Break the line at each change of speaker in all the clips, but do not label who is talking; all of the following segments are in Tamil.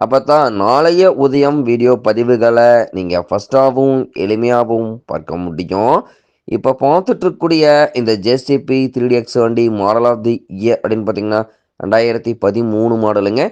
அப்போ தான் நாளைய உதயம் வீடியோ பதிவுகளை நீங்கள் ஃபஸ்ட்டாகவும் எளிமையாகவும் பார்க்க முடியும். இப்போ பார்த்துட்ருக்கக்கூடிய இந்த ஜேசிபி த்ரீ எக்ஸ் வண்டி மாடல் ஆஃப் தி இயர் அப்படின்னு பார்த்தீங்கன்னா ரெண்டாயிரத்தி பதிமூணு மாடலுங்க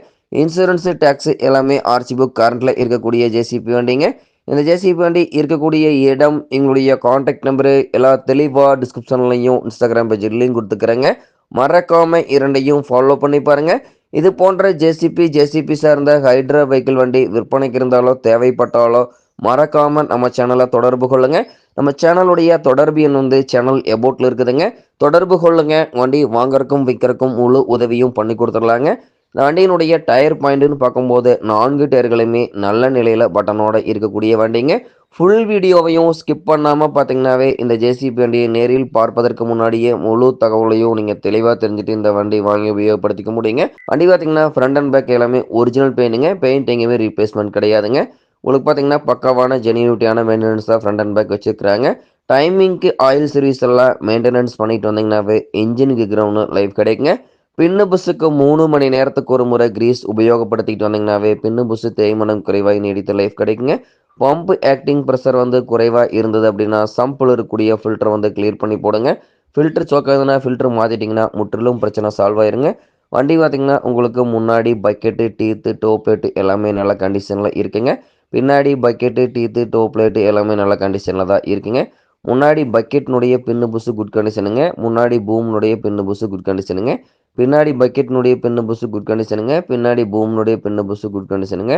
இன்சூரன்ஸு டேக்ஸு எல்லாமே ஆர்சி புக் கரண்ட்டில் இருக்கக்கூடிய ஜேசிபி வண்டிங்க. இந்த ஜேசிபி வண்டி இருக்கக்கூடிய இடம் எங்களுடைய காண்டாக்ட் நம்பரு எல்லா தெளிவாக டிஸ்கிரிப்ஷன்லையும் இன்ஸ்டாகிராம் பேஜ்லையும் கொடுத்துக்கிறேங்க. மறக்காமல் இரண்டையும் ஃபாலோ பண்ணி பாருங்கள் இது போன்ற ஜேசிபி ஜேசிபி சார்ந்த ஹைட்ரா வெஹிக்கிள் வண்டி விற்பனைக்கு இருந்தாலோ தேவைப்பட்டாலோ மறக்காம நம்ம சேனலை தொடர்பு கொள்ளுங்க. நம்ம சேனலுடைய தொடர்பு எண் வந்து சேனல் எபோட்டில் இருக்குதுங்க. தொடர்பு கொள்ளுங்க. வண்டி வாங்கறக்கும் விற்கிறக்கும் முழு உதவியும் பண்ணி கொடுத்துடலாங்க. இந்த வண்டியினுடைய டயர் பாயிண்ட்னு பார்க்கும்போது நான்கு டயர்களுமே நல்ல நிலையில் பட்டனோட இருக்கக்கூடிய வண்டிங்க. ஃபுல் வீடியோவையும் ஸ்கிப் பண்ணாமல் பார்த்தீங்கன்னாவே இந்த ஜேசிபி வண்டியை நேரில் பார்ப்பதற்கு முன்னாடியே முழு தகவலையும் நீங்கள் தெளிவாக தெரிஞ்சுட்டு இந்த வண்டி வாங்கி உபயோகப்படுத்திக்க முடியுங்க. வண்டி பார்த்தீங்கன்னா ஃப்ரண்ட் அண்ட் பேக் எல்லாமே ஒரிஜினல் பெயிண்ட்டுங்க பெயிண்ட் எங்கேயுமே ரீப்ளேஸ்மெண்ட் கிடையாதுங்க. உங்களுக்கு பார்த்தீங்கன்னா பக்காவான ஜெனியூட்டியான மெயின்டெனன்ஸ் தான் ஃப்ரண்ட் அண்ட் பேக் வச்சுருக்காங்க டைமிங்க்கு ஆயில் சர்வீஸ் எல்லாம் மெயின்டெனன்ஸ் பண்ணிட்டு வந்தீங்கன்னாவே இன்ஜினுக்கு கிரவுண்டு லைஃப் கிடைக்குங்க. பின்னு புஸ்ஸுக்கு மூணு மணி நேரத்துக்கு ஒரு முறை கிரீஸ் உபயோகப்படுத்திக்கிட்டு வந்தீங்கன்னாவே பின்னு புஸ்ஸு தேய்மனம் குறைவாக நீடித்த லைஃப் கிடைக்குங்க. பம்பு ஆக்டிங் ப்ரெஷர் வந்து குறைவாக இருந்தது அப்படின்னா சம்பிள் இருக்கக்கூடிய ஃபில்டர் வந்து கிளியர் பண்ணி போடுங்க. ஃபில்டர் சோக்காதுன்னா ஃபில்டர் மாற்றிட்டிங்கன்னா முற்றிலும் பிரச்சனை சால்வ் ஆயிருங்க. வண்டி பார்த்திங்கன்னா உங்களுக்கு முன்னாடி பக்கெட்டு டீத்து டோப்லேட்டு எல்லாமே நல்ல கண்டிஷனில் இருக்குங்க. பின்னாடி பக்கெட்டு டீத்து டோப்லேட்டு எல்லாமே நல்ல கண்டிஷனில் தான் இருக்குங்க. முன்னாடி பக்கெட்னுடைய பின்னு புஸ்ஸு குட் கண்டிஷனுங்க முன்னாடி பூம்னுடைய பின்னு புஸ்ஸு குட் கண்டிஷனுங்க பின்னாடி பக்கெட்னுடைய பின்னு புஸ்ஸு குட் கண்டிஷனுங்க பின்னாடி பூம்னுடைய பின்னு புஸ்ஸு குட் கண்டிஷனுங்க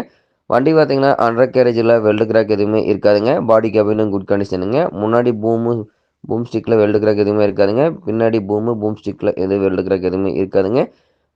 வண்டி பார்த்தீங்கன்னா அண்டர் கேரேஜில் வெல்டு கிராக் எதுவுமே இருக்காதுங்க. பாடி கேபினும் குட் கண்டிஷனுங்க முன்னாடி பூமு பூம் ஸ்டிக்கில் வெல்டு கிராக் எதுவுமே இருக்காதுங்க. பின்னாடி பூமு பூம் ஸ்டிக்கில் எது வெல்டு கிராக் எதுவுமே இருக்காதுங்க.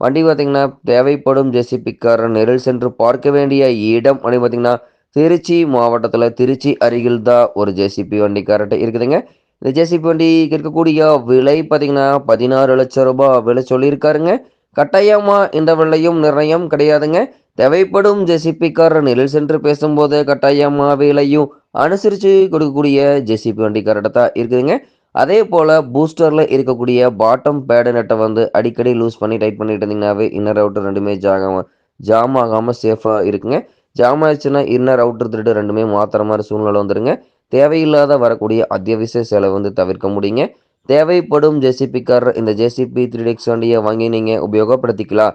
வண்டி பார்த்தீங்கன்னா தேவைப்படும் ஜெசிபிக்காரர் நெரில் சென்று பார்க்க வேண்டிய இடம் வண்டி பார்த்தீங்கன்னா திருச்சி மாவட்டத்தில் திருச்சி அருகில் தான் ஒரு ஜேசிபி வண்டி கரெக்டாக இருக்குதுங்க. இந்த ஜேசிபி வண்டி இருக்கக்கூடிய விலை பார்த்தீங்கன்னா பதினாறு லட்சம் ரூபாய் விலை சொல்லியிருக்காருங்க. கட்டாயமாக இந்த விலையும் நிர்ணயம் கிடையாதுங்க. தேவைப்படும் ஜெசிபிக்காரர் நிலையில் சென்று பேசும்போது கட்டாயமா வேலையும் அனுசரித்து கொடுக்கக்கூடிய ஜெசிபி வண்டி தான் இருக்குதுங்க. அதே போல் பூஸ்டரில் இருக்கக்கூடிய பாட்டம் பேடு நெட்டை வந்து அடிக்கடி லூஸ் பண்ணி டைட் பண்ணிட்டு இருந்தீங்கன்னாவே இன்னர் அவுட்டர் ரெண்டுமே ஜாகாமல் ஜாம் ஆகாமல் சேஃபாக இருக்குங்க. ஜாம் ஆயிடுச்சுன்னா இன்னர் அவுட்டர் திருட்டு ரெண்டுமே மாத்திர மாதிரி சூழ்நிலை வந்துருங்க. தேவையில்லாத வரக்கூடிய அத்தியாவசிய செலவு வந்து தவிர்க்க முடியுங்க. தேவைப்படும் ஜேசிபிக்காரர் இந்த ஜேசிபி த்ரீ டெக்ஸ் வண்டியை வாங்கி நீங்கள் உபயோகப்படுத்திக்கலாம்.